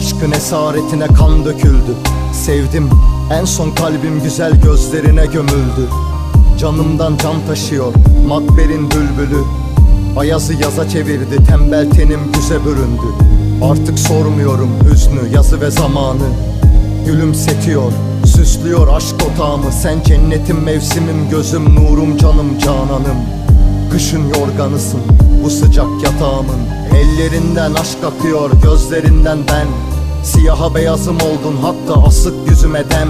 Aşkın esaretine kan döküldü. Sevdim en son kalbim güzel gözlerine gömüldü. Canımdan can taşıyor Makber'in bülbülü. Ayazı yaza çevirdi tembel tenim güze büründü. Artık sormuyorum hüznü yazı ve zamanı. Gülümsetiyor süslüyor aşk otağımı. Sen cennetim mevsimim gözüm nurum canım cananım Kışın yorganısın. Bu sıcak yatağımın Ellerinden aşk akıyor gözlerinden ben. Siyaha beyazım oldun hatta asık yüzüme dem.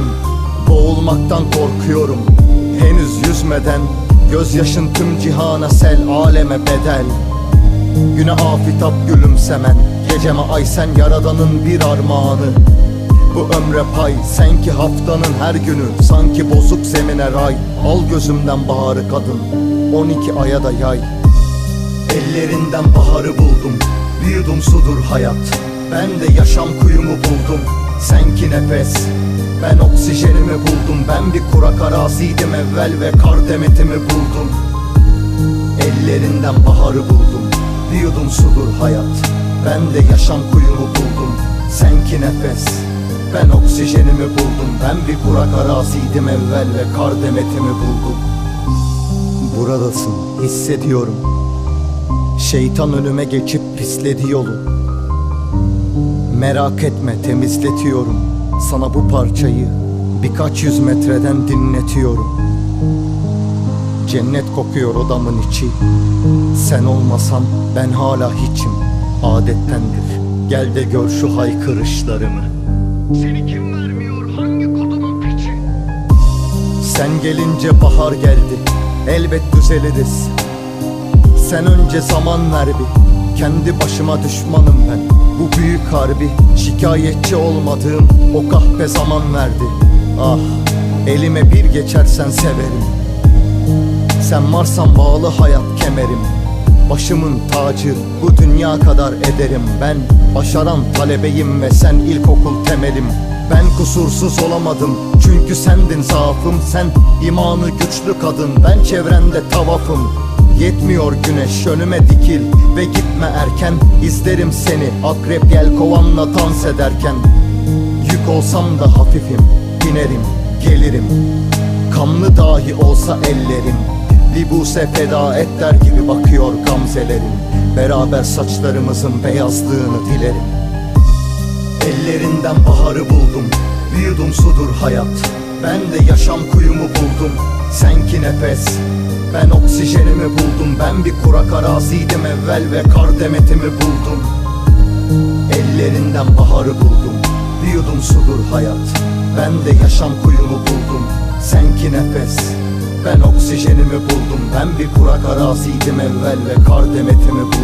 Boğulmaktan korkuyorum henüz yüzmeden. Gözyaşın tüm cihana sel aleme bedel. Güne afitap gülümsemen Geceme ay sen yaradanın bir armağanı. Bu ömre pay sen ki haftanın her günü. Sanki bozuk zemine ray Al gözümden baharı kadın 12 aya da yay. Ellerinden baharı buldum. Bir yudum sudur hayat. Ben de yaşam kuyumu buldum. Sen ki nefes. Ben oksijenimi buldum. Ben bir kurak araziydim evvel Ve kar demetimi buldum. Ellerinden baharı buldum. Bir yudum sudur hayat. Ben de yaşam kuyumu buldum. Sen ki nefes. Ben oksijenimi buldum. Ben bir kurak araziydim evvel Ve kar demetimi buldum Buradasın hissediyorum. Şeytan önüme geçip pisledi yolu. Merak etme temizletiyorum. Sana bu parçayı birkaç yüz metreden dinletiyorum. Cennet kokuyor odamın içi. Sen olmasan ben hala hiçim. Adettendir. Gel de gör şu haykırışlarımı Seni kim vermiyor? Hangi kodumun piçi? Sen gelince bahar geldi Elbet düzeliriz Sen önce zaman ver bir. Kendi başıma düşmanım ben. Bu büyük harbi Şikayetçi olmadığım O kahpe zaman verdi. Ah Elime bir geçersen severim. Sen varsan bağlı hayat kemerim. Başımın tacı bu dünya kadar ederim Ben başaran talebeyim ve sen ilkokul temelim. Ben kusursuz olamadım çünkü sendin zaafım. Sen imanı güçlü kadın ben çevrende tavafım. Yetmiyor güneş önüme dikil ve gitme erken. İzlerim seni akrep yelkovanla dans ederken. Yük olsam da hafifim binerim gelirim. Kanlı dahi olsa ellerim. Bir buse feda et der gibi bakıyor gamzelerim Beraber saçlarımızın beyazlığını dilerim. Ellerinden baharı buldum Bir yudum sudur hayat. Ben de yaşam kuyumu buldum Sen ki nefes. Ben oksijenimi buldum Ben bir kurak araziydim evvel Ve kar demetimi buldum. Ellerinden baharı buldum Bir yudum sudur hayat. Ben de yaşam kuyumu buldum Sen ki nefes. Ben oksijenimi buldum Ben bir kurak araziydim evvel Ve kar demetimi buldum